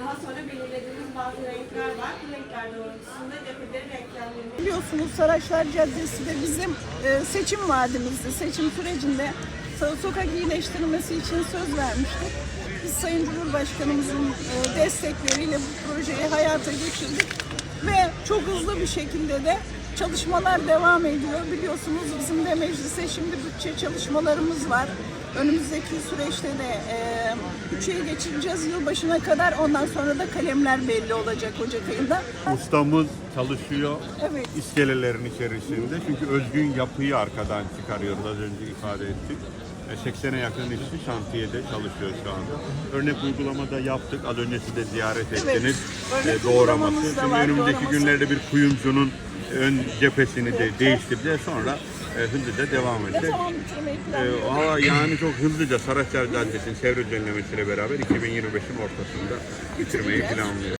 Daha sonra belirlediğimiz bazı renkler var. Bu renkler doğrultusunda depoları renklendirmek. Biliyorsunuz Saraçlar Caddesi de bizim e, seçim vaadimizdi. Seçim sürecinde sokak iyileştirilmesi için söz vermiştik. Biz Sayın Cumhurbaşkanımızın e, destekleriyle bu projeyi hayata geçirdik ve çok hızlı bir şekilde de çalışmalar devam ediyor. Biliyorsunuz bizim de meclise şimdi bütçe çalışmalarımız var. Önümüzdeki süreçte de e, bütçeyi geçireceğiz yılbaşına kadar. Ondan sonra da kalemler belli olacak Ocak ayında. Ustamız çalışıyor Evet. iskelelerin içerisinde. Çünkü özgün yapıyı arkadan çıkarıyoruz az önce ifade ettik. E, 80'e yakın işçi şantiyede çalışıyor şu anda. Örnek uygulamada yaptık. Az önce siz de ziyaret Evet, ettiniz. örnek E, doğraması. Şimdi önümüzdeki doğraması. günlerde bir kuyumcunun ön cephesini de değiştireceğiz. Sonra e, hızlıca devam bitirmeyi E, ama yani çok hızlıca Saraçhane Caddesi'nin çevre düzenlemesiyle beraber 2025'in ortasında bitirmeyi planlıyoruz.